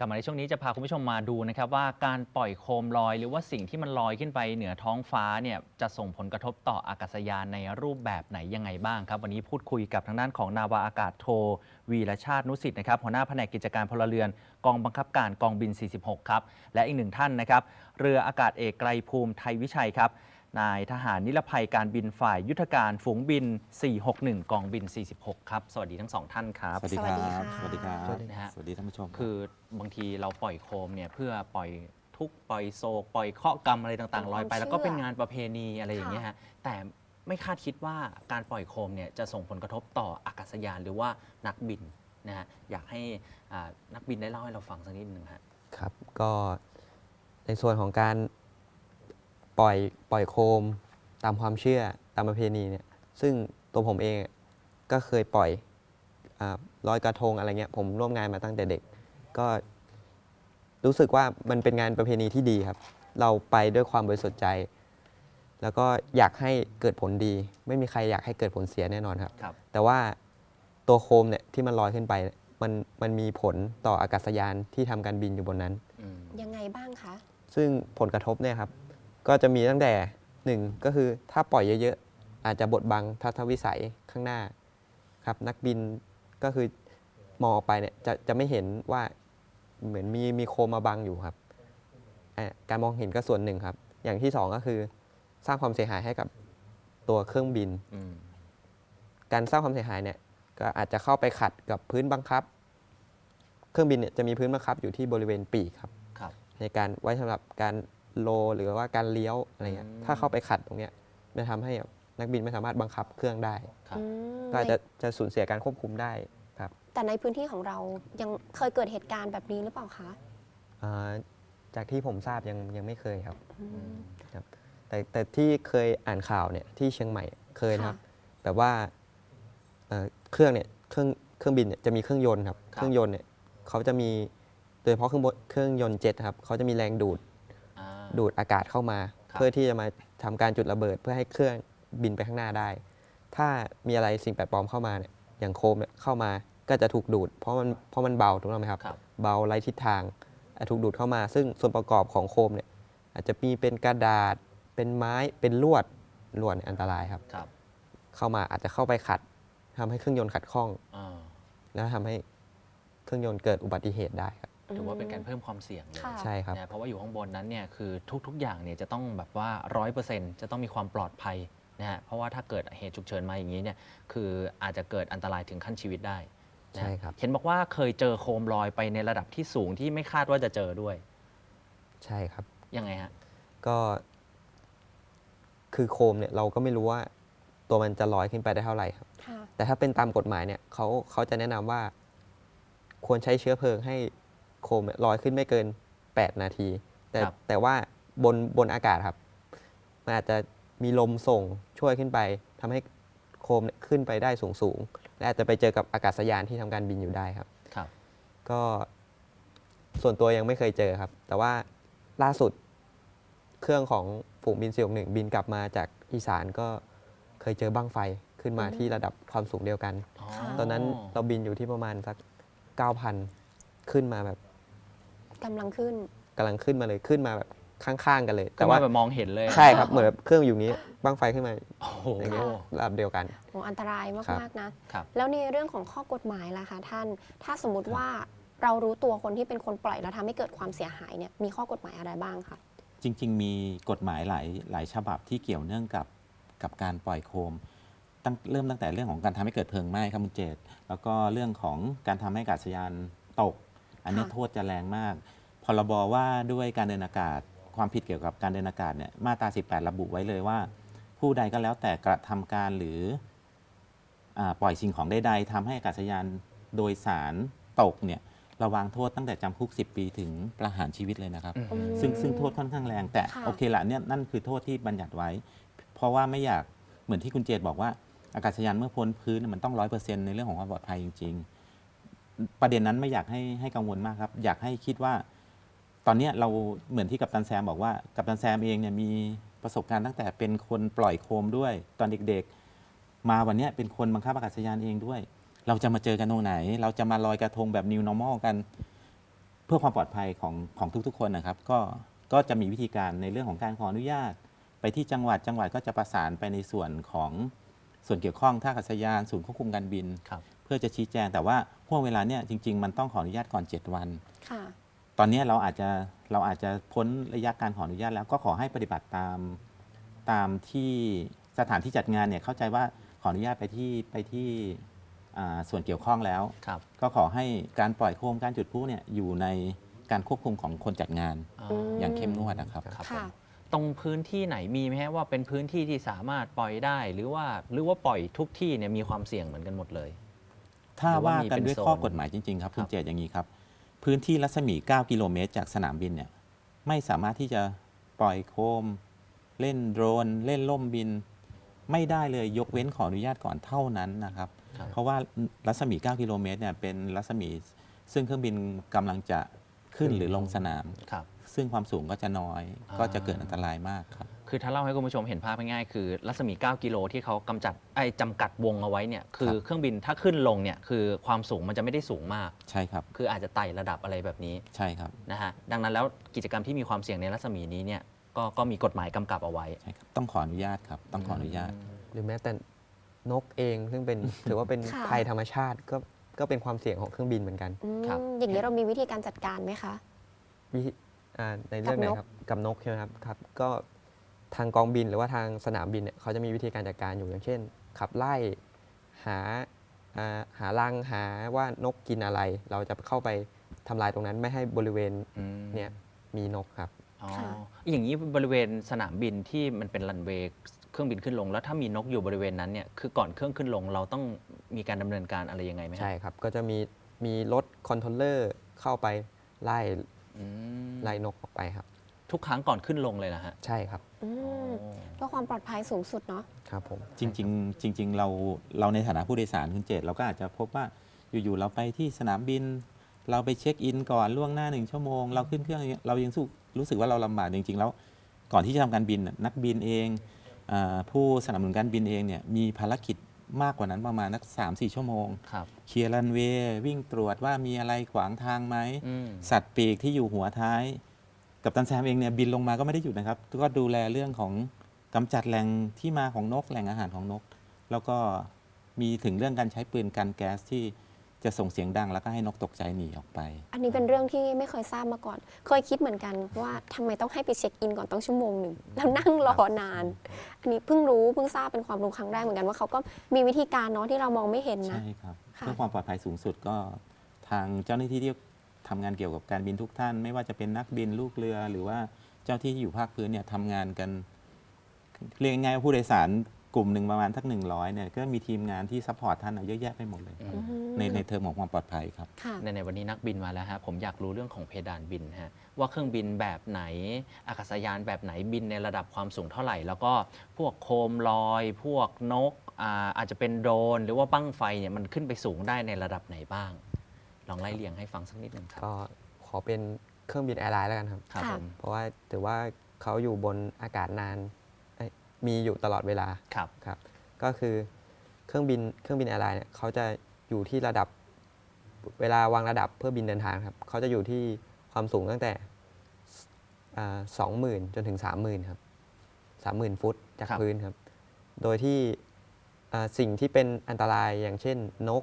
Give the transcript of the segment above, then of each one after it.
กลับมาในช่วงนี้จะพาคุณผู้ชมมาดูนะครับว่าการปล่อยโคมลอย หรือว่าสิ่งที่มันลอยขึ้นไปเหนือท้องฟ้าเนี่ยจะส่งผลกระทบต่ออากาศยานในรูปแบบไหนยังไงบ้างครับ วันนี้พูดคุยกับทางด้านของนาวาอากาศโท วีรชาตินุสิทธิ์นะครับหัวหน้าแผนกกิจการพลเรือนกองบังคับการกองบิน 46 ครับ และอีกหนึ่งท่านนะครับเรืออากาศเอกไกรภูมิไทยวิชัยครับ นายทหารนิรภัยการบินฝ่ายยุทธการฝูงบิน 461 กองบิน 46 ครับ สวัสดีทั้งสองท่านครับ สวัสดีครัสวัสดีบค่ะสวัสดีครับ สวัสดีฮะ สวัสดีท่านผู้ชม คือบางทีเราปล่อยโคมเนี่ยเพื่อปล่อยทุกข์ปล่อยโศกปล่อยเคราะห์กรรมอะไรต่างๆลอยไปเป็นความแล้วก็เป็นเชื่องานประเพณีอะไรอย่างเงี้ยฮะ แต่ไม่คาดคิดว่าการปล่อยโคมเนี่ยจะส่งผลกระทบต่ออากาศยานหรือว่านักบินนะฮะ อยากให้อ่านักบินได้เล่าให้เราฟังสักนิดหนึ่งฮะ ครับ ก็ในส่วนของการ ปล่อยปล่อยโคม ตามความเชื่อตามประเพณีเนี่ยซึ่งตัวผมเองก็เคยปล่อยอาลอยกระทงอะไรเงี้ยผมร่วมงานมาตั้งแต่เด็ก ก็รู้สึกว่ามันเป็นงานประเพณีที่ดีครับ เราไปด้วยความบริสุทธิ์ใจ แล้วก็อยากให้เกิดผลดี ไม่มีใครอยากให้เกิดผลเสียแน่นอนครับ ครับ แต่ว่าตัวโคมเนี่ยที่มันลอยขึ้นไปเนี่ยมันมันมีผลต่ออากาศยานที่ทำการบินอยู่บนนั้นอืมยังไงบ้างคะ ซึ่งผลกระทบเนี่ยครับ ก็จะมีตั้งแต่หนึ่งก็คือถ้าปล่อยเยอะๆ อาจจะบดบังทัศนวิสัยข้างหน้าครับนักบินก็คือมองออกไปเนี่ยจะจะไม่เห็นว่าเหมือนมีมีโคมมาบังอยู่ครับอะการมองเห็นก็ส่วนหนึ่งครับ อย่างที่สองก็คือสร้างความเสียหายให้กับตัวเครื่องบินอืมการสร้างความเสียหายเนี่ยก็อาจจะเข้าไปขัดกับพื้นบังคับ เครื่องบินเนี่ยจะมีพื้นบังคับอยู่ที่บริเวณปีกครับครับในการไว้สำหรับการ โลหรือว่าการเลี้ยวอะไรเงี้ยอืม ถ้าเข้าไปขัดตรงเนี้ยจะทำให้นักบินไม่สามารถบังคับเครื่องได้ ครับ อืมก็อาจจะจะสูญเสียการควบคุมได้ครับแต่ในพื้นที่ของเรายังเคยเกิดเหตุการณ์แบบนี้หรือเปล่าคะอ่าจากที่ผมทราบยังยังไม่เคยครับ อืม แต่แต่ที่เคยอ่านข่าวเนี่ยที่เชียงใหม่เคยนะครับค่ะแบบว่าเอ่อเครื่องเนี่ยเครื่องเครื่องบินเนี่ยจะมีเครื่องยนต์ครับ ครับ เครื่องยนต์เนี่ยเขาจะมีโดยเฉพาะเครื่องบนเครื่องยนต์เจ็ตครับเขาจะมีแรงดูดอ่า ดูดอากาศเข้ามาครับเพื่อที่จะมาทำการจุดระเบิด เพื่อให้เครื่องบินไปข้างหน้าได้ ถ้ามีอะไรสิ่งแปลกปลอมเข้ามาเนี่ยอย่างโคมเนี่ยเข้ามาก็จะถูกดูด เพราะมันเพราะมันเบาถูกต้องไหมครับครับเบาไร้ทิศทางอะถูกดูดเข้ามา ซึ่งส่วนประกอบของโคมเนี่ยอาจจะมีเป็นกระดาษ เป็นไม้เป็นลวดลวดเนี่ยอันตรายครับครับเข้ามาอาจจะเข้าไปขัดทำให้เครื่องยนต์ขัดข้องอ่าแล้วทำให้เครื่องยนต์เกิดอุบัติเหตุได้ครับ ถือว่าเป็นการเพิ่มความเสี่ยงเลยค่ะใช่ครับนะเพราะว่าอยู่ข้างบนนั้นเนี่ยคือทุก ๆ อย่างเนี่ยจะต้องแบบว่าร้อยเปอร์เซ็นต์จะต้องมีความปลอดภัยนะฮะเพราะว่าถ้าเกิดเหตุฉุกเฉินมาอย่างนี้เนี่ยคืออาจจะเกิดอันตรายถึงขั้นชีวิตได้นะใช่ครับ เห็นบอกว่าเคยเจอโคมลอยไปในระดับที่สูงที่ไม่คาดว่าจะเจอด้วย ใช่ครับ ยังไงฮะ ก็ คือโคมเนี่ยเราก็ไม่รู้ว่า ตัวมันจะลอยขึ้นไปได้เท่าไหร่ครับ ค่ะ แต่ถ้าเป็นตามกฎหมายเนี่ยเขาเขาจะแนะนำว่า ควรใช้เชื้อเพลิงให้ โคมเนี่ยลอยขึ้นไม่เกิน 8 นาที แต่ครับ แต่ว่าบนบนอากาศครับ มันอาจจะมีลมส่งช่วยขึ้นไปทำให้โคมเนี่ยขึ้นไปได้สูงสูงๆและอาจจะไปเจอกับอากาศยานที่ทำการบินอยู่ได้ครับ ครับ ก็ส่วนตัวยังไม่เคยเจอครับ แต่ว่าล่าสุดเครื่องของฝูงบิน461หบินกลับมาจากอีสานก็เคยเจอบ้างไฟขึ้นมาอืมที่ระดับความสูงเดียวกันค่ะตอนนั้นเราบินอยู่ที่ประมาณสัก 9,000 ขึ้นมาแบบ กำลังขึ้น กำลังขึ้นมาเลยขึ้นมาแบบข้างๆกันเลย แต่แต่ว่าว่าแบบมองเห็นเลยใช่ครับเหมือนแบบเครื่องอยู่นี้บ้างไฟขึ้นมาโอ้โห อย่างเงี้ยระดับเดียวกัน โอ้อันตรายครับมาก ๆ นะ ครับ แล้วในเรื่องของข้อกฎหมายล่ะคะท่าน ถ้าสมมติว่าเรารู้ตัวคนที่เป็นคนปล่อยแล้วทำให้เกิดความเสียหายเนี่ย มีข้อกฎหมายอะไรบ้างคะ จริง ๆ มีกฎหมายหลายหลายฉบับที่เกี่ยวเนื่องกับกับการปล่อยโคมตั้งเริ่มตั้งแต่เรื่องของการทำให้เกิดเพลิงไหม้ครับคุณเจตแล้วก็เรื่องของการทำให้อากาศยานตก อันนี้ค่ะ โทษจะแรงมาก พรบว่าด้วยการเดินอากาศ ความผิดเกี่ยวกับการเดินอากาศเนี่ยมาตรา 18 ระบุไว้เลยว่า ผู้ใดก็แล้วแต่กระทำการหรืออาปล่อยสิ่งของใดๆทำให้อากาศยานโดยสารตกเนี่ยระวังโทษตั้งแต่จำคุก 10 ปีถึงประหารชีวิตเลยนะครับอืมอืม ซึ่งซึ่งโทษค่อนข้างแรงแต่ค่ะ โอเคละเนี่ยนั่นคือโทษที่บัญญัติไว้ เพราะว่าไม่อยากเหมือนที่คุณเจตบอกว่า อากาศยานเมื่อพ้นพื้นเนยมันต้องร้อยเปอร์เซ็นต์ในเรื่องของความปลอดภัยจริง ๆ ประเด็นนั้นไม่อยากให้ให้กังวลมากครับ อยากให้คิดว่า ตอนนี้เราเหมือนที่กัปตันแซมบอกว่ากัปตันแซมเองเนี่ยมีประสบการณ์ตั้งแต่เป็นคนปล่อยโคมด้วย ตอนเด็กๆ มาวันนี้เป็นคนบังคับอากาศยานเองด้วย เราจะมาเจอกันตรงไหน เราจะมาลอยกระทงแบบ new normal กัน เพื่อความปลอดภัยของของทุกๆ คนนะครับ ก็ก็จะมีวิธีการในเรื่องของการขออนุญาต ไปที่จังหวัดจังหวัดก็จะประสานไปในส่วนของส่วนเกี่ยวข้องท่าอากาศยานศูนย์ควบคุมการบินครับ พื่อจะชี้แจง แต่ว่าห่วงเวลาเนี่ยจริง ๆ มันต้องขออนุญาตก่อน 7 วัน ค่ะ ตอนนี้เราอาจจะเราอาจจะพ้นระยะการขออนุญาตแล้วก็ขอให้ปฏิบัติตามตามที่สถานที่จัดงานเนี่ยเข้าใจว่าขออนุญาตไปที่ไปที่อ่าส่วนเกี่ยวข้องแล้ว ครับ ก็ขอให้การปล่อยโคมการจุดพลุเนี่ยอยู่ในการควบคุมของคนจัดงานอ่าอืมอย่างเข้มงวดนะครับ ครับผค่ะ มตรงพื้นที่ไหนมีไหมฮะว่าเป็นพื้นที่ที่สามารถปล่อยได้ หรือว่าหรือว่าปล่อยทุกที่เนี่ยมีความเสี่ยงเหมือนกันหมดเลย ถ้าหรือว่าว่ามีกันเป็นด้วยโซนข้อกฎหมายจริง ๆ ครับคคุรัณบเจตอย่างนี้ครับ พื้นที่รัศมี 9 กิโลเมตร จากสนามบินเนี่ยไม่สามารถที่จะปล่อยโคม เล่นโดรน เล่นล่มบิน ไม่ได้เลยยกเว้นขออนุญาตก่อนเท่านั้นนะครับครับเพราะว่ารัศมี 9 กิโลเมตรเนี่ยเป็นรัศมีซึ่งเครื่องบินกำลังจะขึ้นหรือลงสนามครับซึ่งความสูงก็จะน้อยอ่าก็จะเกิดอันตรายมากครับ คือถ้าเล่าให้คุณผู้ชมเห็นภาพง่ายๆคือรัศมี 9 กิโลที่เขากำจัดไอ้จำกัดวงเอาไว้เนี่ยคือครับเครื่องบินถ้าขึ้นลงเนี่ยคือความสูงมันจะไม่ได้สูงมาก ใช่ครับ คืออาจจะไต่ระดับอะไรแบบนี้ใช่ครับนะฮะดังนั้นแล้วกิจกรรมที่มีความเสี่ยงในรัศมีนี้เนี่ยก็ก็มีกฎหมายกำกับเอาไว้ ใช่ครับ ต้องขออนุญาตครับ ต้องขออนุญาต หรือแม้แต่นกเองซึ่งเป็น ถือว่าเป็นค่ะ ภัยธรรมชาติก็ก็เป็นความเสี่ยงของเครื่องบินเหมือนกันอืมครับ อย่างนี้เรามีวิธีการจัดการไหมคะ วิธีอ่าในเรื่องไหนกับนกครับกับนกใช่ไหมครับครับ ก็ ทางกองบินหรือว่าทางสนามบินเนี่ยเขาจะมีวิธีการจัดการอยู่อย่างเช่น ขับไล่หาอ่าหารังหาว่านกกินอะไร เราจะเข้าไปทำลายตรงนั้นไม่ให้บริเวณอืมเนี่ยมีนกครับอ๋อค่ะอย่างนี้บริเวณสนามบินที่มันเป็นรันเวย์เครื่องบินขึ้นลง แล้วถ้ามีนกอยู่บริเวณนั้นเนี่ยคือก่อนเครื่องขึ้นลง เราต้องมีการดำเนินการอะไรยังไงไหมฮะใช่ครับ ก็จะมีมีรถคอนโทรลเลอร์เข้าไปไล่อืมไล่นกออกไปครับ ทุกครั้งก่อนขึ้นลงเลยนะฮะใช่ครับอือ๋อมเพื่อความปลอดภัยสูงสุดเนาะ ครับผม จริงๆจริง ๆ เราเราในฐานะผู้โดยสารคุณเจตเราก็อาจจะพบว่าอยู่ๆเราไปที่สนามบิน เราไปเช็คอินก่อนล่วงหน้าหนึ่งชั่วโมง เราขึ้นเครื่องเรายังสู้รู้สึกว่าเราลำบากจริง ๆ แล้วก่อนที่จะทำการบินน่ะนักบินเองอาผู้สนับสนุนการบินเองเนี่ยมีภารกิจมากกว่านั้นประมาณนักสามสี่ชั่วโมง ครับเคลียร์รันเวย์วิ่งตรวจว่ามีอะไรขวางทางไหม อืม สัตว์ปีกที่อยู่หัวท้าย กับตันแซมเองเนี่ยบินลงมาก็ไม่ได้หยุดนะครับ ก็ดูแลเรื่องของกำจัดแหล่งที่มาของนกแหล่งอาหารของนก แล้วก็มีถึงเรื่องการใช้ปืนกันแก๊สที่จะส่งเสียงดังแล้วก็ให้นกตกใจหนีออกไป อันนี้เป็นเรื่องที่ไม่เคยทราบมาก่อน เคยคิดเหมือนกันว่าทำไมต้องให้ไปเช็คอินก่อนต้องชั่วโมงหนึ่งแล้วนั่งรอนาน อันนี้เพิ่งรู้เพิ่งทราบเป็นความรู้ครั้งแรกเหมือนกันว่าเขาก็มีวิธีการเนาะที่เรามองไม่เห็นนะ ใช่ครับค่ะเพื่อความปลอดภัยสูงสุดก็ทางเจ้าหน้าที่ที่ ทำงานเกี่ยวกับการบินทุกท่าน ไม่ว่าจะเป็นนักบินลูกเรือ หรือว่าเจ้าที่ที่อยู่ภาคพื้นเนี่ยทำงานกันเรียกง่ายๆว่าผู้โดยสารกลุ่มหนึ่งประมาณทักหนึ่งร้อยเนี่ยก็มีทีมงานที่ซัพพอร์ตท่านน่ะเยอะแยะไปหมดเลยอือืมในในเทอมของความปลอดภัยครับ ค่ะ ในในวันนี้นักบินมาแล้วฮะผมอยากรู้เรื่องของเพดานบินฮะว่าเครื่องบินแบบไหนอากาศยานแบบไหนบินในระดับความสูงเท่าไหร่ แล้วก็พวกโคมลอย พวกนกอาอาจจะเป็นโดรนหรือว่าบั้งไฟเนี่ยมันขึ้นไปสูงได้ในระดับไหนบ้าง ลองไล่เรียงให้ฟังสักนิดหนึ่งครับก็ขอเป็นเครื่องบินแอร์ไลน์แล้วกันครับ ครับค่ะ ผมเพราะว่าถือว่าเขาอยู่บนอากาศนานเอ้ยมีอยู่ตลอดเวลา ครับ ครับก็คือเครื่องบินเครื่องบินแอร์ไลน์เนี่ยเขาจะอยู่ที่ระดับเวลาวางระดับเพื่อบินเดินทางครับเขาจะอยู่ที่ความสูงตั้งแต่สองหมื่นจนถึงสามหมื่นครับสามหมื่นฟุตจากครับ พื้นครับ โดยที่อ่าสิ่งที่เป็นอันตรายอย่างเช่นนก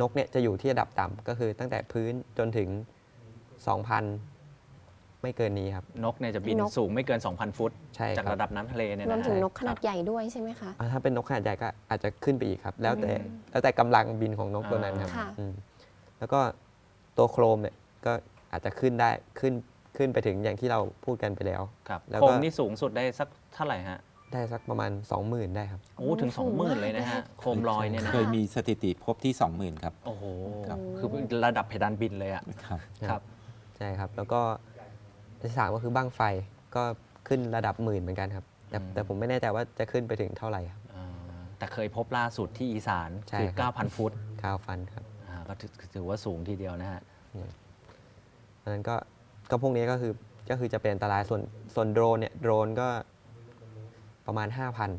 นกเนี่ยจะอยู่ที่ระดับต่ำก็คือตั้งแต่พื้นจนถึง 2,000 ไม่เกินนี้ครับ นกเนี่ยจะบินนก สูงไม่เกิน 2,000 ฟุต ใช่จากครับระดับน้ำทะเลเนี่ยรวนะมฮะถึงนกคขรับนาดใหญ่ด้วยใช่ไหมคะ อ่าถ้าเป็นนกขนาดใหญ่ก็อาจจะขึ้นไปอีกครับ แล้วแต่อืมแล้วแต่กำลังบินของนกตัวนั้นครับค่ะ อืมแล้วก็ตัวโครมเนี่ยก็อาจจะขึ้นได้ขึ้นขึ้นไปถึงอย่างที่เราพูดกันไปแล้ว ครับแล้วก็ โคมนี่สูงสุดได้สักเท่าไหร่ฮะ ได้สักประมาณ 20,000 ได้ครับ โอ้ถึง สูงมาก 20,000 เลยนะฮะ โคมลอยเนี่ยนะเคยมีสถิติพบที่ 20,000 ครับ โอ้โห ครับ คือระดับเพดานบินเลยอะครับ ครับ ใช่ครับ แล้วก็ที่สามก็คือบ้างไฟก็ขึ้นระดับหมื่นเหมือนกันครับ แต่อืม แต่ผมไม่แน่ใจว่าจะขึ้นไปถึงเท่าไหร่ครับ อ่าแต่เคยพบล่าสุดที่อีสานใช่คือครับ 9,000 ฟุตข้าวฟันครับอ่าก็ถือถือว่าสูงทีเดียวนะฮะเพราะฉะนั้นก็ก็พวกนี้ก็คือก็คือจะเป็นอันตรายส่วนส่วนโดรนเนี่ยโดรนก็ ประมาณ 5,000ห้าพัน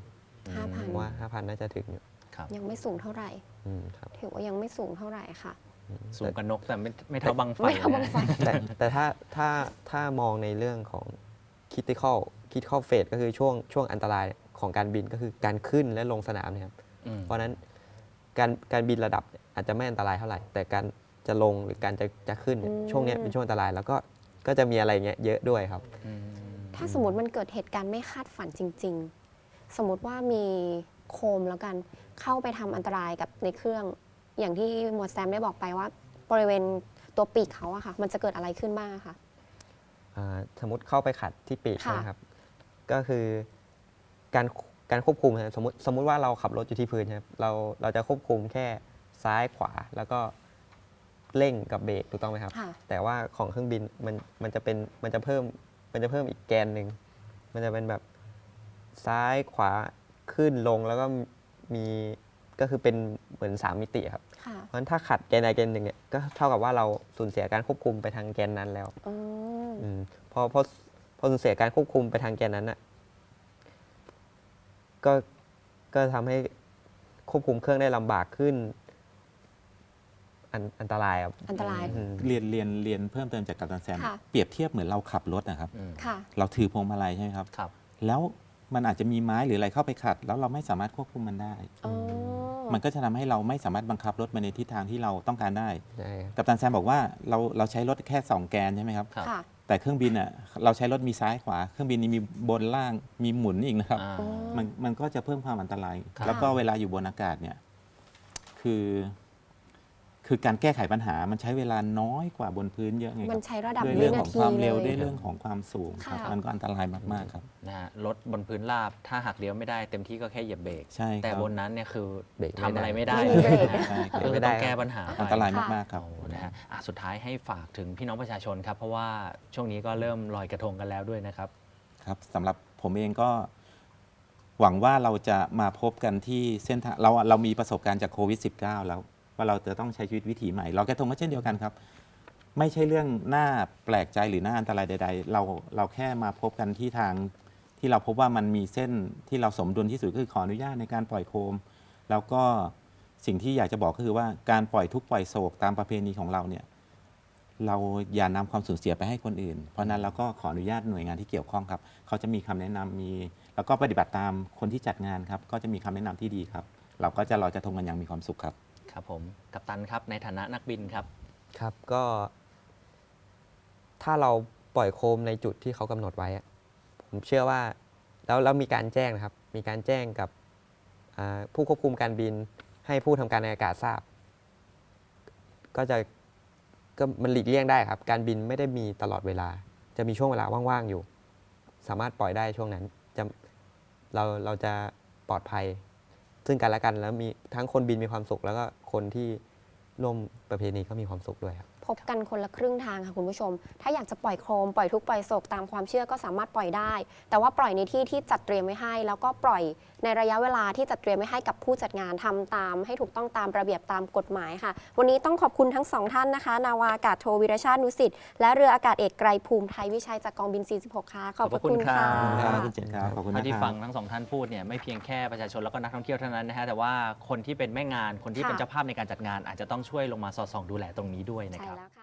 ผมว่า 5,000 น่าจะถึงอยู่ครับยังไม่สูงเท่าไหร่ อืมครับถือว่ายังไม่สูงเท่าไหร่ค่ะสูงกว่านกแต่ไม่ไม่เท่าบังไฟไม่เท่าบังไฟ นะ แต่แต่ถ้าถ้าถ้ามองในเรื่องของ critical critical phase ก็คือช่วงช่วงอันตรายของการบินก็คือการขึ้นและลงสนามเนี่ยครับ อืมเพราะฉะนั้นการการบินระดับเนี่ยอาจจะไม่อันตรายเท่าไหร่ แต่การจะลงหรือการจะจะขึ้นเนี่ยอืม ช่วงเนี้ยเป็นช่วงอันตรายแล้วก็ก็จะมีอะไรเงี้ยเยอะด้วยครับ อืมถ้าสมมติมันเกิดเหตุการณ์ไม่คาดฝันจริง ๆ สมมติว่ามีโคมแล้วกันเข้าไปทำอันตรายกับในเครื่อง อย่างที่หมวดแซมได้บอกไปว่า บริเวณตัวปีกเขาอะค่ะ มันจะเกิดอะไรขึ้นบ้างอะคะอ่าสมมติเข้าไปขัดที่ปีกค่ะใช่ไหมครับ ก็คือการการควบคุมนะครับสมมติสมมติว่าเราขับรถอยู่ที่พื้นครับเราเราจะควบคุมแค่ซ้ายขวาแล้วก็เร่งกับเบรกถูกต้องไหมครับค่ะแต่ว่าของเครื่องบินมันมันจะเป็นมันจะเพิ่มมันจะเพิ่มอีกแกนหนึ่งมันจะเป็นแบบ ซ้ายขวาขึ้นลงแล้วก็มีก็คือเป็นเหมือนสามมิติครับ ค่ะเพราะฉะนั้นถ้าขัดแกนใดแกนหนึ่งเนี่ยก็เท่ากับว่าเราสูญเสียการควบคุมไปทางแกนนั้นแล้วอืมอมพอพอพอสูญเสียการควบคุมไปทางแกนนั้นน่ะก็ก็ทำให้ควบคุมเครื่องได้ลำบากขึ้น อันอันตรายครับอันตราย อืม เรียนเรียนเรียนเพิ่มเติมจากกัปตันแซม ค่ะ เปรียบเทียบเหมือนเราขับรถนะครับ อืมค่ะเราถือพวงมาลัยใช่ไหมครับ ครับ แล้ว มันอาจจะมีไม้หรืออะไรเข้าไปขัด แล้วเราไม่สามารถควบคุมมันได้ อ๋อมันก็จะทำให้เราไม่สามารถบังคับรถไปในทิศทางที่เราต้องการได้ใช่ครับกัปตันแซมบอกว่าเราเราใช้รถแค่ 2 แกนใช่ไหมครับ ครับค่ะแต่เครื่องบินอะเราใช้รถมีซ้ายขวา เครื่องบินนี้มีบนล่างมีหมุนอีกนะครับ อ่า อ๋อ มันมันก็จะเพิ่มความอันตราย ครับ แล้วก็เวลาอยู่บนอากาศเนี่ย คือ คือการแก้ไขปัญหามันใช้เวลาน้อยกว่าบนพื้นเยอะไงคมัรันบใช้ระดับด้วยวิเรื่องขนาองทีความเร็วเลด้วยย เรื่องของความสูงครับค่ะ มันก็อันตรายมากๆครับ นะฮะรถบนพื้นราบถ้าหักเลี้ยวไม่ได้เต็มที่ก็แค่เหยียบเบรก ใช่ครับแต่บนนั้นเนี่ยคือเบรกทำอะไรไม่ได้ไม่มีเบรกนะใช่ครับ ก็คือต้องแก้ปัญหาไป อันตรายค่ะมากๆครับโอ้นะฮะอะสุดท้ายให้ฝากถึงพี่น้องประชาชนครับ เพราะว่าช่วงนี้ก็เริ่มลอยกระทงกันแล้วด้วยนะครับ ครับสำหรับผมเองก็หวังว่าเราจะมาพบกันที่เส้นทางเราเรามีประสบการณ์จากโควิด -19 แล้ว ว่าเราจะต้องใช้ชีวิตวิถีใหม่เราแกระทงก็เช่นเดียวกันครับ ไม่ใช่เรื่องน่าแปลกใจหรือน่าอันตรายใด ๆ เราเราแค่มาพบกันที่ทางที่เราพบว่ามันมีเส้นที่เราสมดุลที่สุดคือขออนุญาตในการปล่อยโคม แล้วก็สิ่งที่อยากจะบอกก็คือว่าการปล่อยทุกปล่อยโศกตามประเพณีของเราเนี่ยเราอย่านำความสูญเสียไปให้คนอื่น เพราะฉะนั้นเราก็ขออนุญาตหน่วยงานที่เกี่ยวข้องครับ เขาจะมีคำแนะนำมี แล้วก็ปฏิบัติตามคนที่จัดงานครับ ก็จะมีคำแนะนำที่ดีครับ เราก็จะลอยกระทงกันอย่างมีความสุขครับ ครับผมกัปตันครับในฐานะนักบินครับ ครับก็ ถ้าเราปล่อยโคมในจุดที่เขากำหนดไว้อะผมเชื่อว่า แล้วแล้วมีการแจ้งนะครับ มีการแจ้งกับอ่าผู้ควบคุมการบินให้ผู้ทำการในอากาศทราบ ก็จะก็มันหลีกเลี่ยงได้ครับ การบินไม่ได้มีตลอดเวลา จะมีช่วงเวลาว่างๆอยู่ สามารถปล่อยได้ช่วงนั้นจะเราเราจะปลอดภัย ซึ่งกันและกันแล้วมีทั้งคนบินมีความสุขแล้วก็ คนที่ร่วมประเพณีก็มีความสุขด้วยครับ พบกันคนละครึ่งทางค่ะคุณผู้ชม ถ้าอยากจะปล่อยโคมปล่อยทุกข์ปล่อยโศกตามความเชื่อก็สามารถปล่อยได้ แต่ว่าปล่อยในที่ที่จัดเตรียมไว้ให้ แล้วก็ปล่อยในระยะเวลาที่จัดเตรียมไว้ให้กับผู้จัดงานทำตาม ให้ถูกต้องตามระเบียบตามกฎหมายค่ะ วันนี้ต้องขอบคุณทั้งสองท่านนะคะ นาวาอากาศโทวิรชาตินุสิทธิ์และเรืออากาศเอกไกรภูมิไทยวิชัยจากกองบิน 46 ค่ะ ขอบพระคุณขอบพระคุณครัค่ะบขอบคุณเจนครับขอบคุณเท่านะที่คฟัรับงทั้งสองท่านพูดเนี่ยไม่เพียงแค่ประชาชนแล้วก็นักท่องเที่ยวเท่านั้นนะฮะแต่ว่าคนที่เป็นแม่งานคนที่ค่ะเป็นเจ้าภาพในการจัดงาน อาจจะต้องช่วยลงมาสอดส่องดูแลตรงนี้ด้วยนะใช่ครับแล้วค่ะ